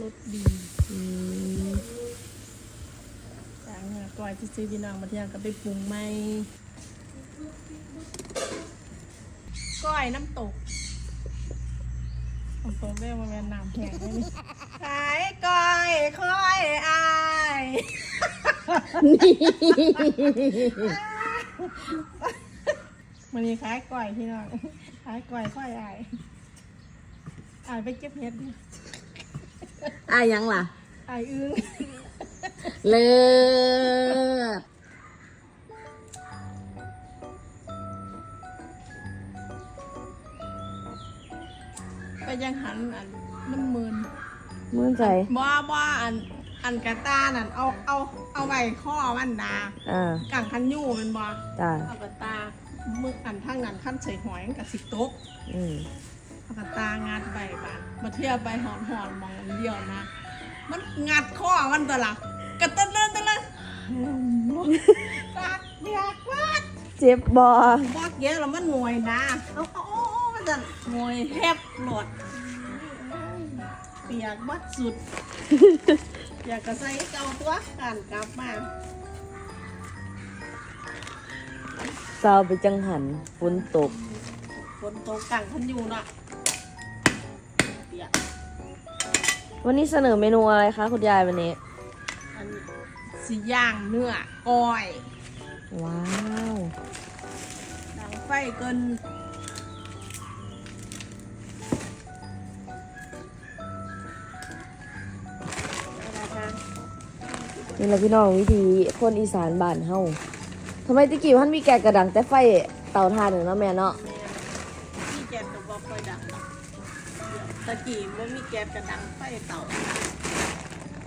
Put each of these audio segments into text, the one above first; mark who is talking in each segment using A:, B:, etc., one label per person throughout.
A: รสดี
B: อืม
A: จากเนี่ยก่อยที่ซื้อพี่น้องมาเที่ยวก็ไปปรุงใหม่ก้อยน้ำตกน้ำตกได้มาเป็นน้ำแข็งได้นี่ขายก้อยค่อยอายมันนี้ขายก้อยพี่น้องขายก้อยค่อยอายอายไปเก็บเห็ดดิ
B: อะยังล่ะ
A: อายอึ้ง
B: เลิศ
A: ไปยังหันอันน้ำมืน
B: มื่นใจ
A: บ่บ่อันอันกระตานั่นเอาเอาเอาไว้ข้อมันดา
B: อ่า
A: กังคันยู่แมันบ่
B: จ้า
A: เอากระตามืออันทางนั้นขั้นใส่หอยมันกับสิตก
B: อืม
A: เอากระตางัดใบปะมาเทียบใบหอนหอนๆมองอันเดียวนะ มันงัดข้อมันตัวละกระตุ้นเล่นตัวละปากอยากวัด
B: เจ็บบอ
A: บอกเยอะแล้วมันงวยนะเอาเอาเอาเอามันจะงวยแทบหลดเปียกบัดสุด อยากกระใส่เจ้าตัวการกลับมา
B: เศร้าไปจังหันฝนตก
A: ฝนตกกังคันอยู่น่ะเปียก
B: วันนี้เสนอเมนูอะไรคะคุณยายวันนี้
A: อันสีย่างเนื้อก้อย
B: ว้าว
A: ดังไฟเกิน
B: นี่แหละพี่น้องวิธีคนอีสานบ้านเฮาทำไมตะกี้พันมีแกะกระดังแต่ไฟเตาถ่านหนึ่งเนาะแม่เนาะ
A: แม่ ตะกี้ว่มีแก๊สกระดังไฟเต่า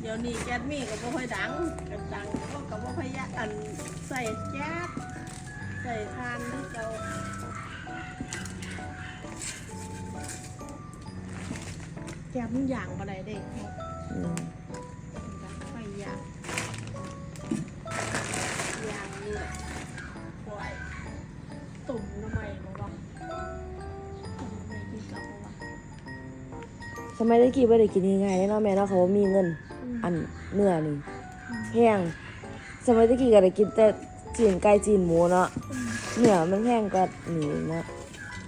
A: เดี๋ยวนี้แก๊สมีก็บ่ค่อยดังกระดังก็ก็บ่ค่อยยะอันใส่แก๊สใส่ทานที่เราแก๊สมันย่างบ่ได้เด้เนาะ
B: อืม
A: ดังไฟย่างย่างนี่แหละปล่อยตุ่มทำ
B: สมัยตะกี้ไม่ได้กินง่ายๆเนาะแม่เนาะเขามีเงิน อันเนื้อนี่แพงสมัยตะกี้ก็ได้กินแต่จีนไก่จีนหมูเนาะเนื้อมันแพงกว่านี่เนาะ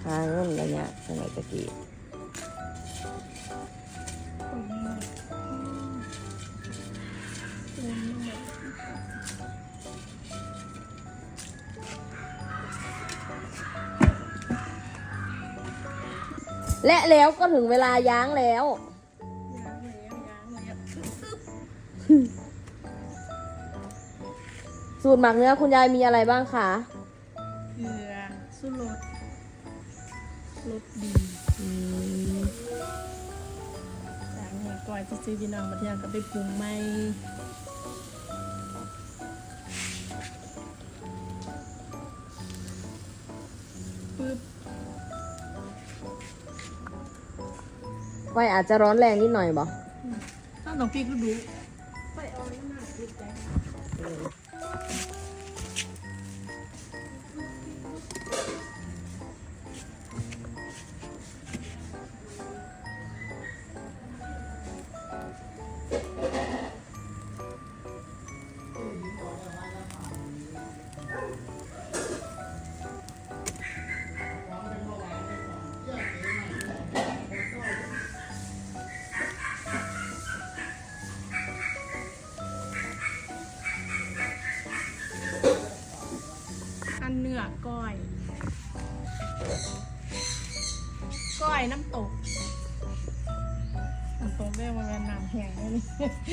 B: หาเงินอะไรเงี้ยสมัยตะกี้ และแล้วก็ถึงเวลาย้างแล้ว
A: ยางแล้วยางแล้ว
B: สูตรหมักเนื้อคุณยายมีอะไรบ้างคะ
A: เกลือสุรสรสดี
B: อืม
A: จากเนี่ยก่อยที่ซื้อพี่น้องมาเที่ยวก็ไปปรุงใหม่
B: ไฟอาจจะร้อนแรงนิดหน่อยบ่
A: ถ้าต้องพี่ก็ดู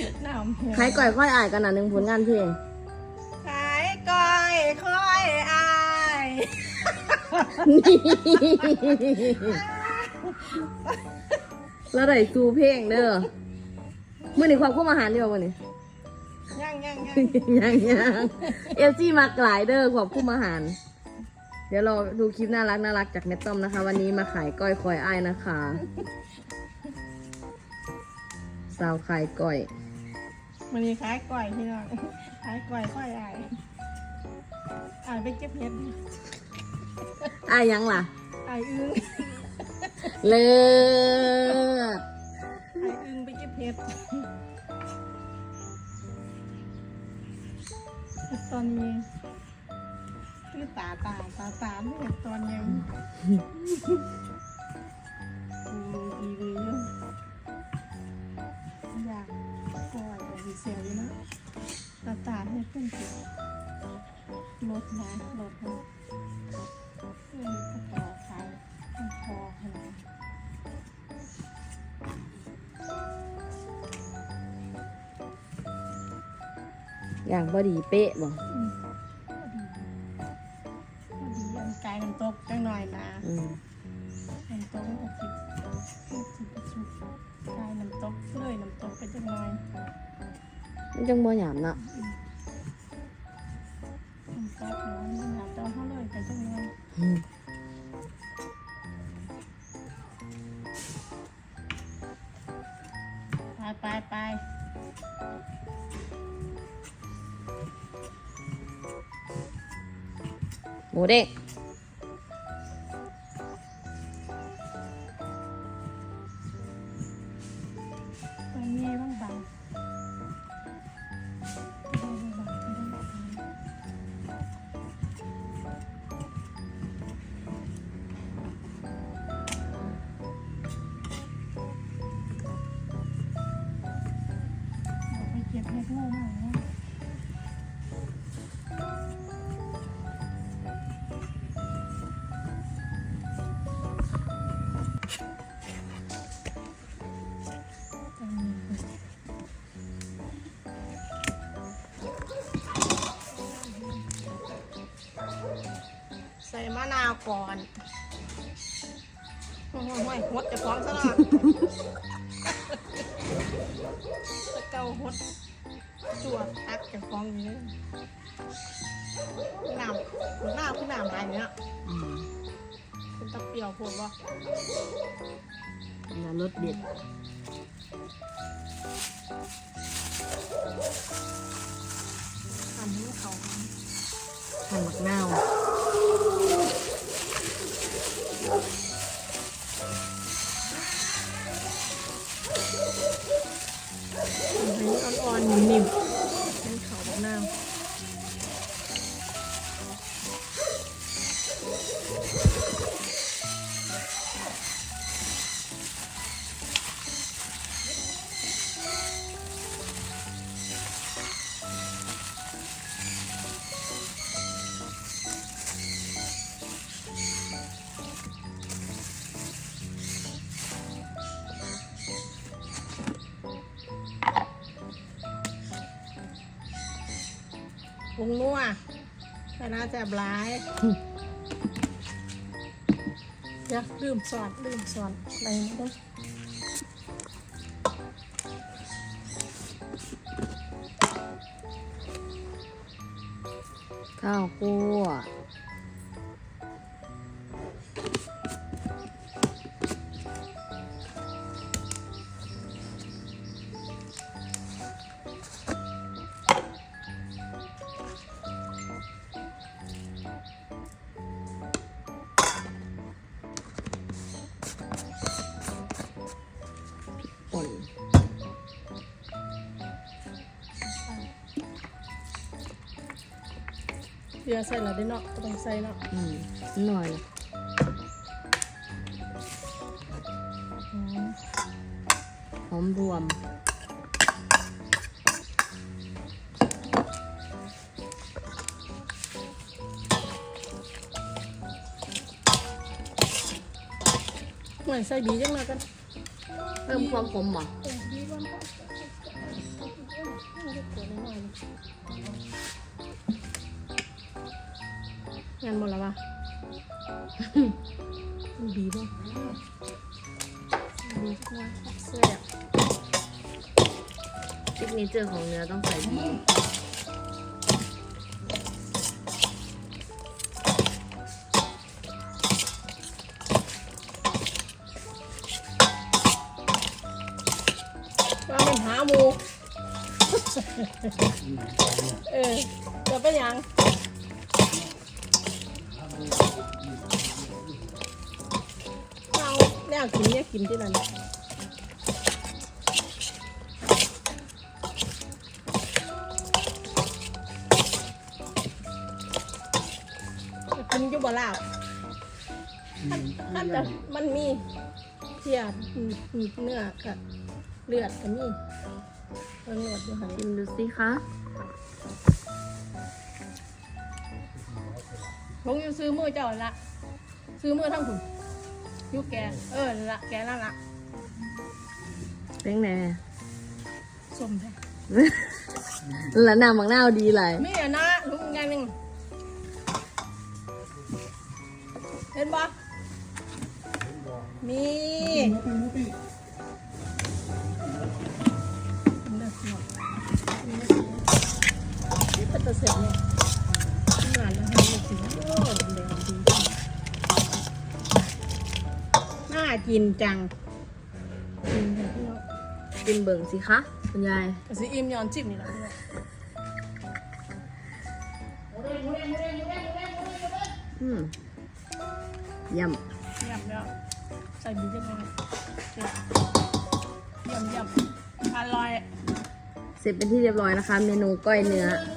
A: นี่น้ำแห้ง
B: ขายก่อยค่อยอ่ายกันหน่ะหนึ่งผลงานเพลง
A: ขายก้อยค่อยอาย
B: แล้วได้ซูเพลงเด้อมื่อนี้ความคุ้มอาหารดีกว่ามื่อนี้
A: ย่างย่างย่าง
B: ยังยังเอฟซีมากหลายเด้อขอบคุ้มอาหาร เดี๋ยวเราดูคลิปน่ารักน่ารักจากแม่ต้อมนะคะ วันนี้มาขายก้อยคอยอ้ายนะคะ สาวขายก้อย
A: มันนี้ขายก้อยพี่น้องขายก้อยค่อยอายอายไปเก็บเห็ด
B: อ้ายยังล่ะ
A: อายอึ้ง
B: เลิศ
A: อายอึ้งงไปเก็บเห็ดตอนนี้คือตาตาตาตาไม่เห็นตอนยังดูดีดีอยู่อย ล่อยอยากเสียอยู่นะตาตาให้ขึ้นสิลดนะลดนะเอนกระเป๋าขายมันพอขนาด
B: อย่างบอดีเป๊ะบ่
A: อืม จัง
B: บ่หยามเนาะ
A: น้ำตกเนาะมันหลับตอนเขาเลยไปจังหน่อย
B: อืม
A: ไปไปไป
B: หมูเด้ง
A: นาวก่อนโอ้โหห่วยหดจะฟ้องซะหน่อยตะเกาหดจวดตักจะฟ้องนี้น้ำหน้าขึ้นน้ำอะไรเนี้ย
B: อืม
A: เป็นตะเปียวโผล่บ่
B: แล้วรสเด็ด
A: ทำให้เขา
B: ทำหมัก
A: เน่าำใุงนัวแต่น่าจะบลายเดี๋ยวลืมสอนลืมสอนอะไรนี่ด้วย
B: ข้าวคั่ว
A: เดี๋ยวใส่ละได้เนาะก็ต้องใส่เนาะ
B: อืมหน่อยนะ
A: อืม
B: หอมรวม
A: เหมือนใส่บีจังเลยกัน
B: เพิ่มความขมบ่
A: เออบีบ้างก็งานหมดแล้วปะบีบ้างบีจังเลยเสื้อ
B: ซิกเนเจอร์ของเนื้อต้องใส่ดี
A: ว่ามันหาหมู เออเดี๋ยวไปยัง เอาแล้วกินเนี่ยกินที่นั่นกินยู่บ่ลาบมันจะมันมีเสียเนื้อกับเลือดกับนี่เลือดดูค่ะ
B: กินดูสิคะ
A: ลงอยู่ซื้อมือเจ้าละซื้อมือทั้งคุณยุแก เออนั่นละแกนั่นละ
B: เป็นไง
A: สมแท้
B: แล้วน้ำมักนาวดีหลาย
A: มีอะนะลุงงานหนึ่งเห็นปะมีเลิกหมดนี่เป็นตัวเสร็จเนี่ยงา นแล้วให้ลูกถึงโอ้แดงดีน่ากินจังกินเถอะพี่น้อง
B: กินเบิ่งสิคะคุณยาย
A: กระสีอิ่มย้อนจิ้มนี่แหละพี่น้อง
B: อืมย
A: ยำแล้วใส่บีบยังไงยำยำอร่อยำ
B: เสร็จเป็นที่เรียบร้อยนะคะ เมนูก้อยเนื้อ
A: เ